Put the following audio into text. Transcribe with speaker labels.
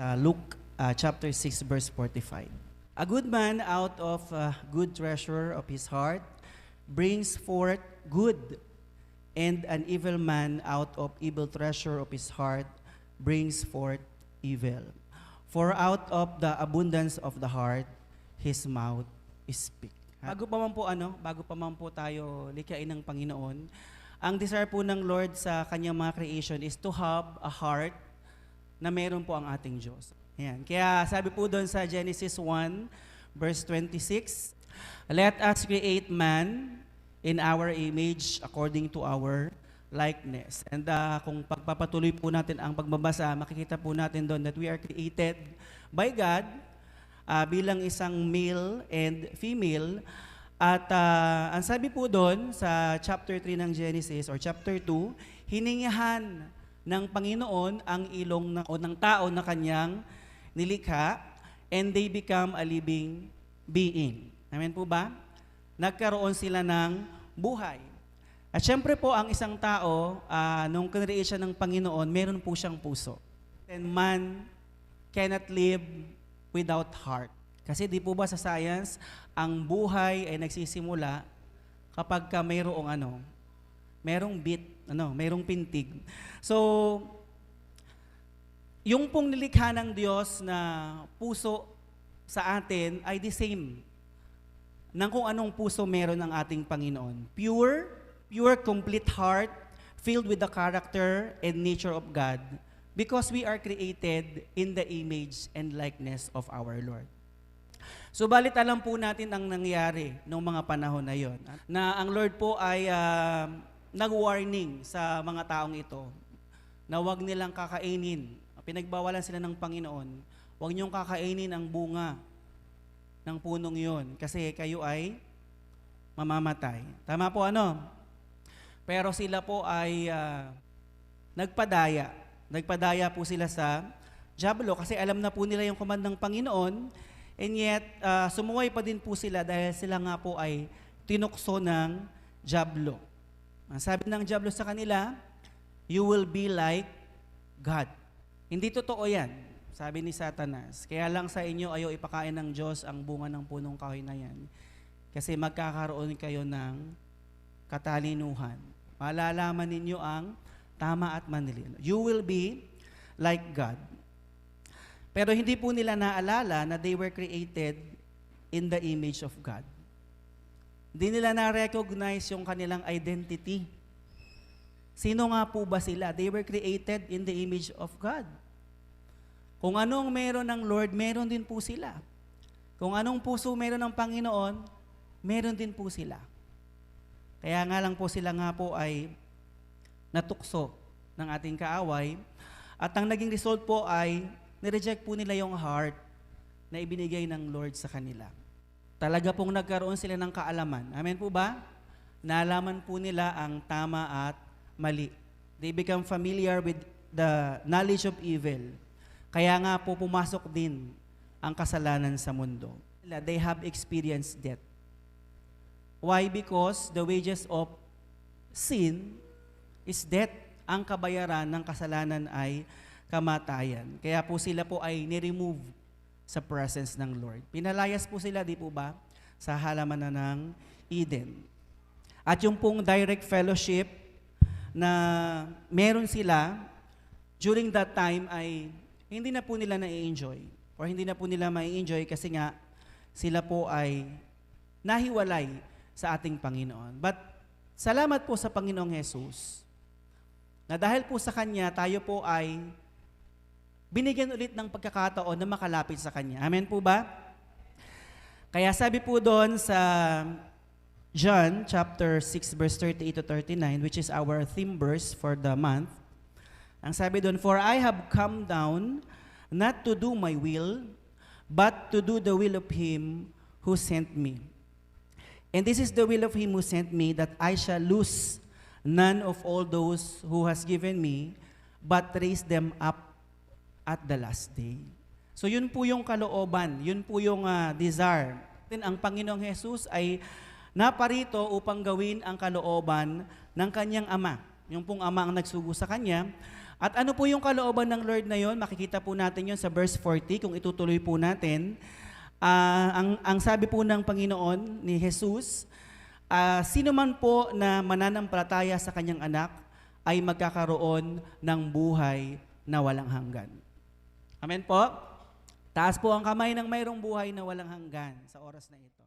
Speaker 1: Sa Luke uh, chapter 6 verse 45. A good man out of uh, good treasure of his heart brings forth good, and an evil man out of evil treasure of his heart brings forth evil. For out of the abundance of the heart, his mouth speak. Bago pa man po ano, bago pa man po tayo likhain ng Panginoon, ang desire po ng Lord sa kanyang mga creation is to have a heart na meron po ang ating Diyos. Ayan. Kaya sabi po doon sa Genesis 1, verse 26, Let us create man in our image according to our likeness. And uh, kung pagpapatuloy po natin ang pagbabasa, makikita po natin doon that we are created by God uh, bilang isang male and female. At uh, ang sabi po doon sa chapter 3 ng Genesis or chapter 2, hiningahan ng Panginoon ang ilong ng, o ng tao na kanyang nilikha and they become a living being. Amen po ba? Nagkaroon sila ng buhay. At syempre po, ang isang tao, ah, nung kinreate siya ng Panginoon, meron po siyang puso. And man cannot live without heart. Kasi di po ba sa science, ang buhay ay nagsisimula kapag ka mayroong ano, merong bit, ano, merong pintig. So, yung pong nilikha ng Diyos na puso sa atin ay the same ng kung anong puso meron ng ating Panginoon. Pure, pure, complete heart, filled with the character and nature of God because we are created in the image and likeness of our Lord. So balit alam po natin ang nangyari noong mga panahon na yon. Na ang Lord po ay ah, nag-warning sa mga taong ito na huwag nilang kakainin. Pinagbawalan sila ng Panginoon. Huwag niyong kakainin ang bunga ng punong yon kasi kayo ay mamamatay. Tama po ano? Pero sila po ay ah, nagpadaya. Nagpadaya po sila sa Diablo kasi alam na po nila yung command ng Panginoon and yet ah, sumuway pa din po sila dahil sila nga po ay tinukso ng Diablo. Ang sabi ng Diablo sa kanila, you will be like God. Hindi totoo yan, sabi ni Satanas. Kaya lang sa inyo ayaw ipakain ng Diyos ang bunga ng punong kahoy na yan. Kasi magkakaroon kayo ng katalinuhan. Malalaman ninyo ang tama at mali. You will be like God. Pero hindi po nila naalala na they were created in the image of God. Hindi nila na-recognize yung kanilang identity. Sino nga po ba sila? They were created in the image of God. Kung anong meron ng Lord, meron din po sila. Kung anong puso meron ng Panginoon, meron din po sila. Kaya nga lang po sila nga po ay natukso ng ating kaaway. At ang naging result po ay nireject po nila yung heart na ibinigay ng Lord sa kanila. Talaga pong nagkaroon sila ng kaalaman. Amen po ba? Nalaman po nila ang tama at mali. They become familiar with the knowledge of evil. Kaya nga po pumasok din ang kasalanan sa mundo. They have experienced death. Why? Because the wages of sin is death. Ang kabayaran ng kasalanan ay kamatayan. Kaya po sila po ay niremove sa presence ng Lord. Pinalayas po sila, di po ba, sa halaman na ng Eden. At yung pong direct fellowship na meron sila, during that time ay hindi na po nila na-enjoy or hindi na po nila ma-enjoy kasi nga sila po ay nahiwalay sa ating Panginoon. But salamat po sa Panginoong Jesus na dahil po sa Kanya, tayo po ay binigyan ulit ng pagkakataon na makalapit sa Kanya. Amen po ba? Kaya sabi po doon sa John chapter 6 verse 38 to 39, which is our theme verse for the month, ang sabi doon, For I have come down not to do my will, but to do the will of Him who sent me. And this is the will of Him who sent me, that I shall lose none of all those who has given me, but raise them up at the last day. So yun po yung kalooban, yun po yung ah, desire. Ang Panginoong Jesus ay naparito upang gawin ang kalooban ng kanyang ama. Yung pong ama ang nagsugo sa kanya. At ano po yung kalooban ng Lord na yon? Makikita po natin yon sa verse 40 kung itutuloy po natin. Ah, ang, ang sabi po ng Panginoon ni Jesus, ah, sino man po na mananampalataya sa kanyang anak ay magkakaroon ng buhay na walang hanggan. Amen po? Taas po ang kamay ng mayroong buhay na walang hanggan sa oras na ito.